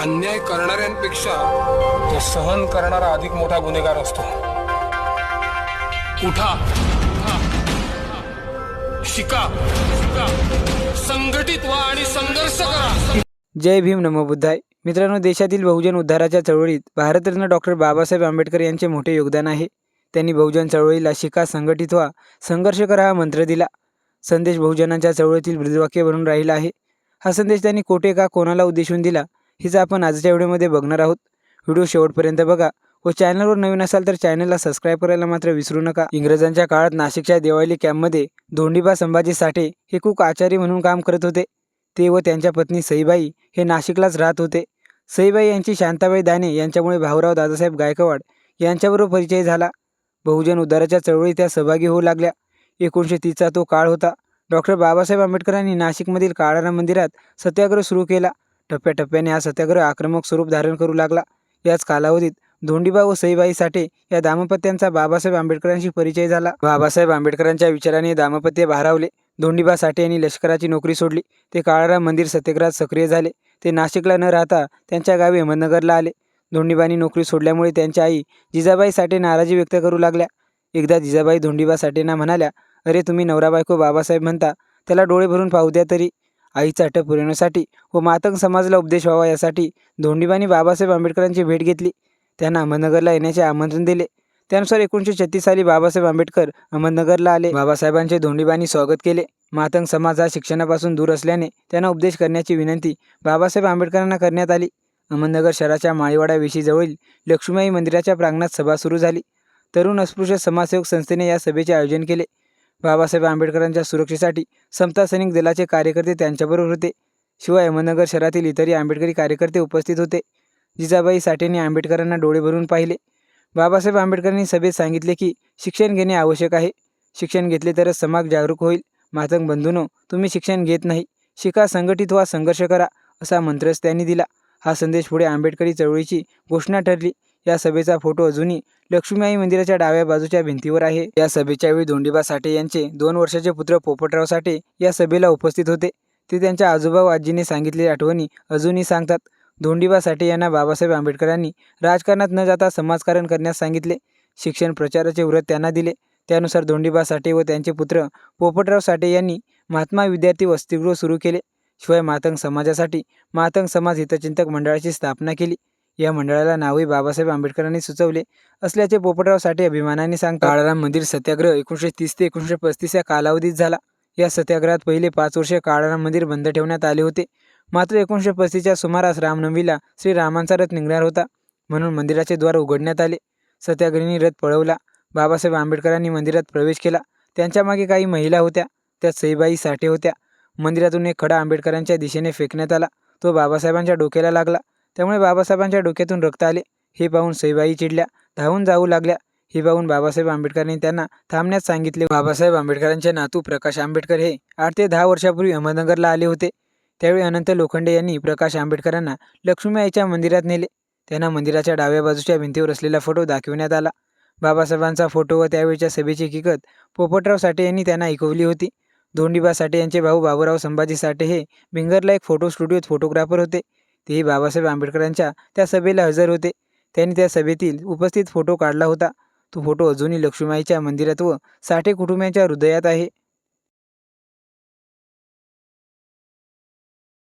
अन्याय करणाऱ्यांपेक्षा तो सहन करणारा अधिक मोठा गुन्हेगार असतो. उठा. शिका. शिका संघटित व्हा आणि संघर्ष करा. जय भीम नमो बुद्धाय. मित्रांनो देशातील बहुजन उद्धाराच्या चळवळीत भारतरत्न डॉक्टर बाबासाहेब आंबेडकर यांचे मोठे योगदान आहे. त्यांनी बहुजन चळवळीला शिका संघटित व्हा संघर्ष करा हा मंत्र दिला. संदेश बहुजनांच्या चळवळीतील ब्रीदवाक्य बनून राहिला आहे. हा संदेश त्यांनी कोठे का कोणाला उद्देशून दिला? हिचं आपण आजच्या व्हिडिओमध्ये बघणार आहोत व्हिडिओ शेवटपर्यंत बघा व चॅनलवर नवीन असाल तर चॅनलला सबस्क्राईब करायला मात्र विसरू नका. इंग्रजांच्या काळात नाशिकच्या देवाली कॅम्पमध्ये धोंडीबा संभाजी साठे हे कुक आचारी म्हणून काम करत होते. ते व त्यांच्या पत्नी सईबाई हे नाशिकलाच राहत होते. सईबाई यांची शांताबाई दाने यांच्यामुळे भाऊराव दादासाहेब गायकवाड यांच्याबरोबर परिचय झाला. बहुजन उद्धाराच्या चळवळीत त्या सहभागी होऊ लागल्या. एकोणीसशे तीसचा तो काळ होता. डॉक्टर बाबासाहेब आंबेडकरांनी नाशिकमधील काळारा मंदिरात सत्याग्रह सुरू केला. टप्प्याटप्प्याने हा सत्याग्रह आक्रमक स्वरूप धारण करू लागला. याच कालावधीत धोंडीबा व सईबाई साठे या दाम्पत्यांचा बाबासाहेब आंबेडकरांशी परिचय झाला. बाबासाहेब आंबेडकरांच्या विचाराने दाम्पत्य भारावले. धोंडीबा साठे यांनी लष्कराची नोकरी सोडली. ते काळाराम मंदिर सत्याग्रहात सक्रिय झाले. ते नाशिकला न राहता त्यांच्या गावी अहमदनगरला आले. धोंडीबानी नोकरी सोडल्यामुळे त्यांच्या आई जिजाबाई साठे नाराजी व्यक्त करू लागल्या. एकदा जिजाबाई धोंडीबा साठेंना म्हणाल्या अरे तुम्ही नवरा बायको बाबासाहेब म्हणता. त्याला डोळे भरून पाहू द्या तरी. आईचा हट्ट पुरवण्यासाठी व मातंग समाजाला उपदेश व्हावा यासाठी धोंडीबानी बाबासाहेब आंबेडकरांची भेट घेतली. त्यांना अहमदनगरला येण्याचे आमंत्रण दिले. त्यानुसार एकोणीसशे छत्तीस साली बाबासाहेब आंबेडकर अहमदनगरला आले. बाबासाहेबांचे धोंडीबानी स्वागत केले. मातंग समाज हा शिक्षणापासून दूर असल्याने त्यांना उपदेश करण्याची विनंती बाबासाहेब आंबेडकरांना करण्यात आली. अहमदनगर शहराच्या माळीवाडा वेशीजवळील लक्ष्मीबाई मंदिराच्या प्रांगणात सभा सुरू झाली. तरुण अस्पृश्य समाजसेवक संस्थेने या सभेचे आयोजन केले. बाबासाहेब आंबेडकरांच्या सुरक्षेसाठी समता सैनिक दलाचे कार्यकर्ते त्यांच्याबरोबर होते. शिवाय अहमदनगर शहरातील इतरही आंबेडकरी कार्यकर्ते उपस्थित होते. जिजाबाई साठेंनी आंबेडकरांना डोळे भरून पाहिले. बाबासाहेब आंबेडकरांनी सभेत सांगितले की शिक्षण घेणे आवश्यक आहे. शिक्षण घेतले तरच समाज जागरूक होईल. मातंग बंधूनो तुम्ही शिक्षण घेत नाही. शिका संघटित व्हा संघर्ष करा असा मंत्रच त्यांनी दिला. हा संदेश पुढे आंबेडकरी चळवळीची घोषणा ठरली. या सभेचा फोटो अजूनही लक्ष्मीबाई मंदिराच्या डाव्या बाजूच्या भिंतीवर आहे. या सभेच्या वेळी धोंडीबा साठे यांचे दोन वर्षाचे पुत्र पोपटराव साठे या सभेला उपस्थित होते. ते त्यांच्या आजोबा आजीने सांगितलेल्या आठवणी अजूनही सांगतात. धोंडीबा साठे यांना बाबासाहेब आंबेडकरांनी राजकारणात न जाता समाजकारण करण्यास सांगितले. शिक्षण प्रचाराचे व्रत त्यांना दिले. त्यानुसार धोंडीबा साठे व त्यांचे पुत्र पोपटराव साठे यांनी महात्मा विद्यार्थी वसतिगृह सुरू केले. शिवाय मातंग समाजासाठी मातंग समाज हितचिंतक मंडळाची स्थापना केली. या मंडळाला नावही बाबासाहेब आंबेडकरांनी सुचवले असल्याचे पोपटराव साठे अभिमानाने सांगतात. काळाराम मंदिर सत्याग्रह एकोणीसशे तीस ते एकोणीसशे पस्तीस या कालावधीत झाला. या सत्याग्रहात पहिले पाच वर्षे काळाराम मंदिर बंद ठेवण्यात आले होते. मात्र एकोणीसशे पस्तीसच्या सुमारास रामनवमीला श्रीरामांचा रथ निघणार होता. म्हणून मंदिराचे द्वार उघडण्यात आले. सत्याग्रहींनी रथ पळवला. बाबासाहेब आंबेडकरांनी मंदिरात प्रवेश केला. त्यांच्यामागे काही महिला होत्या. त्यात सईबाई साठे होत्या. मंदिरातून एक खडा आंबेडकरांच्या दिशेने फेकण्यात आला. तो बाबासाहेबांच्या डोक्याला लागला. त्यामुळे बाबासाहेबांच्या डोक्यातून रक्त आले. हे पाहून सईबाई चिडल्या धावून जाऊ लागल्या. हे पाहून बाबासाहेब आंबेडकरांनी त्यांना थांबण्यास सांगितले. बाबासाहेब आंबेडकरांचे नातू प्रकाश आंबेडकर हे आठ ते दहा वर्षापूर्वी अहमदनगरला आले होते. त्यावेळी अनंत लोखंडे यांनी प्रकाश आंबेडकरांना लक्ष्मीआईच्या मंदिरात नेले. त्यांना मंदिराच्या डाव्या बाजूच्या भिंतीवर असलेला फोटो दाखविण्यात आला. बाबासाहेबांचा फोटो व त्यावेळच्या सभेची किकत पोपटराव साठे यांनी त्यांना ऐकवली होती. धोंडीबा साठे यांचे भाऊ बाबूराव संभाजी साठे हे भिंगरला एक फोटो स्टुडिओत फोटोग्राफर होते. तेही बाबासाहेब आंबेडकरांच्या त्या सभेला हजर होते. त्यांनी त्या सभेतील उपस्थित फोटो काढला होता. तो फोटो अजूनही लक्ष्मीबाईच्या मंदिरात व साठे कुटुंबियांच्या हृदयात आहे.